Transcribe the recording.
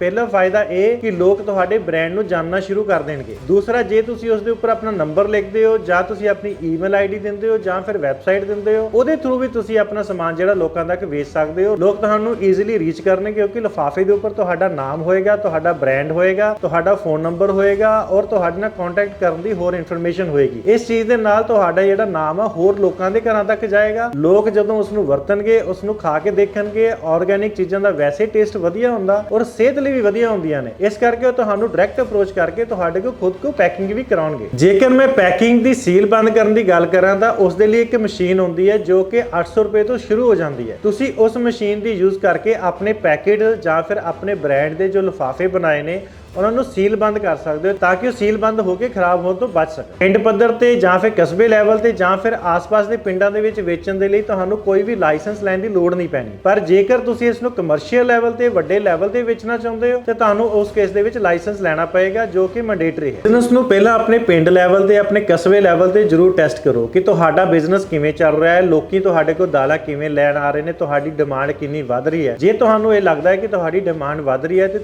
ਪਹਿਲਾ ਫਾਇਦਾ ਇਹ ਕਿ ਲੋਕ ਤੁਹਾਡੇ ਬ੍ਰਾਂਡ ਨੂੰ ਜਾਣਨਾ ਸ਼ੁਰੂ ਕਰ ਦੇਣਗੇ। ਦੂਸਰਾ, ਜੇ ਤੁਸੀਂ ਉਸ ਦੇ ਉੱਪਰ ਆਪਣਾ ਨੰਬਰ ਲਿਖਦੇ ਹੋ, ਜਾਂ ਤੁਸੀਂ ਆਪਣੀ ਈਮੇਲ ਆਈਡੀ ਦਿੰਦੇ ਹੋ, ਜਾਂ ਫਿਰ ਵੈਬਸਾਈਟ ਦਿੰਦੇ ਹੋ, ਉਹਦੇ ਥਰੂ ਵੀ ਤੁਸੀਂ ਆਪਣਾ ਸਮਾਨ ਜਿਹੜਾ ਲੋਕਾਂ ਤੱਕ ਵੇਚ ਸਕਦੇ ਹੋ। ਲੋਕ ਤੁਹਾਨੂੰ ਈਜ਼ੀਲੀ ਰੀਚ ਕਰਨਗੇ ਕਿਉਂਕਿ ਲਿਫਾਫੇ ਦੇ ਉੱਪਰ ਤੁਹਾਡਾ ਨਾਮ ਹੋਏਗਾ, ਤੁਹਾਡਾ ਬ੍ਰਾਂਡ ਹੋਏਗਾ, ਤੁਹਾਡਾ ਫੋਨ ਨੰਬਰ ਹੋਏਗਾ ਔਰ ਤੁਹਾਡੇ ਨਾਲ ਕੰਟੈਕਟ ਕਰਨ ਦੀ ਹੋਰ ਇਨਫੋਰਮੇਸ਼ਨ ਹੋਏਗੀ। ਇਸ ਚੀਜ਼ ਦੇ ਨਾਲ ਤੁਹਾਡਾ ਜਿਹੜਾ ਨਾਮ ਆ, ਹੋਰ ਲੋਕਾਂ ਦੇ ਘਰਾਂ ਤੱਕ ਜਾਏਗਾ। ਲੋਕ ਜਦੋਂ ਉਸ ਨੂੰ ਵਰਤਣਗੇ ਉਸ ਨੂੰ ਖਾ ਕੇ ਦੇਖਣਗੇ ਆਰਗੈਨਿਕ ਚੀਜ਼ਾਂ ਦਾ ਵੈਸੇ ਟੇਸਟ ਵਧੀਆ ਹੁੰਦਾ ਔਰ ਸਿਹਤ ਲਈ ਵੀ ਵਧੀਆ ਹੁੰਦੀਆਂ ਨੇ। ਇਸ ਕਰਕੇ ਉਹ ਤੁਹਾਨੂੰ ਡਾਇਰੈਕਟ ਅਪਰੋਚ ਕਰਕੇ ਤੁਹਾਡੇ ਕੋਲ ਖੁਦ ਕੋ ਪੈਕਿੰਗ ਵੀ ਕਰਾਉਣਗੇ। ਜੇਕਰ ਮੈਂ ਪੈਕਿੰਗ ਦੀ ਸੀਲ ਬੰਦ ਕਰਨ ਦੀ ਗੱਲ ਕਰਾਂ ਤਾਂ ਉਸ ਦੇ ਲਈ ਇੱਕ ਮਸ਼ੀਨ ਹੁੰਦੀ ਹੈ ਜੋ ਕਿ 800 ਰੁਪਏ ਤੋਂ ਸ਼ੁਰੂ ਹੋ ਜਾਂਦੀ ਹੈ। ਤੁਸੀਂ ਉਸ ਮਸ਼ੀਨ ਦੀ ਯੂਜ਼ ਕਰਕੇ ਆਪਣੇ ਪੈਕੇਟ ਜਾਂ ਫਿਰ ਆਪਣੇ ਬ੍ਰਾਂਡ ਦੇ ਜੋ ਲਿਫਾਫੇ ਬਣਾਏ ਨੇ, ਉਹਨਾਂ ਨੂੰ ਸੀਲ ਬੰਦ ਕਰ ਸਕਦੇ ਹੋ ਤਾਂ ਕਿ ਉਹ ਸੀਲ ਬੰਦ ਹੋ ਕੇ ਖਰਾਬ ਹੋਣ ਤੋਂ ਬਚ ਸਕਣ। ਪਿੰਡ ਪੱਧਰ ਤੇ ਜਾਂ ਫਿਰ ਕਸਬੇ ਲੈਵਲ ਤੇ ਜਾਂ ਫਿਰ ਆਸ-ਪਾਸ ਦੇ ਪਿੰਡਾਂ ਦੇ ਵਿੱਚ ਵੇਚਣ ਦੇ ਲਈ ਤੁਹਾਨੂੰ ਕੋਈ ਵੀ ਲਾਇਸੈਂਸ ਲੈਣ ਦੀ ਲੋੜ ਨਹੀਂ ਪੈਣੀ। ਪਰ ਜੇਕਰ ਤੁਸੀਂ ਇਸ ਨੂੰ ਕਮਰਸ਼ੀਅਲ ਲੈਵਲ ਤੇ ਵੱਡੇ ਲੈਵਲ ਤੇ ਵੇਚਣਾ ਚਾਹੁੰਦੇ ਹੋ? ਤੇ ਤੁਹਾਨੂੰ ਉਸ ਕੇਸ ਦੇ ਵਿੱਚ ਲਾਇਸੈਂਸ ਲੈਣਾ ਪਏਗਾ ਜੋ ਕਿ ਮੈਂਡੇਟਰੀ ਹੈ। ਬਿਜ਼ਨਸ ਨੂੰ ਪਹਿਲਾਂ ਆਪਣੇ ਪਿੰਡ ਲੈਵਲ ਤੇ, ਆਪਣੇ ਕਸਬੇ ਲੈਵਲ ਤੇ ਜ਼ਰੂਰ ਟੈਸਟ ਕਰੋ ਕਿ ਤੁਹਾਡਾ ਬਿਜ਼ਨਸ ਕਿਵੇਂ ਚੱਲ ਰਿਹਾ ਹੈ, ਲੋਕੀ ਤੁਹਾਡੇ ਕੋਲ ਦਾਲਾਂ ਕਿਵੇਂ ਲੈਣ ਆ ਰਹੇ ਨੇ, ਤੁਹਾਡੀ ਡਿਮਾਂਡ ਕਿੰਨੀ ਵੱਧ ਰਹੀ ਹੈ। ਜੇ ਤੁਹਾਨੂੰ ਇਹ ਲੱਗਦਾ ਹੈ ਕਿ ਤੁਹਾਡੀ ਡਿਮਾਂਡ ਵੱਧ ਰਹੀ ਹੈ, ਤੇ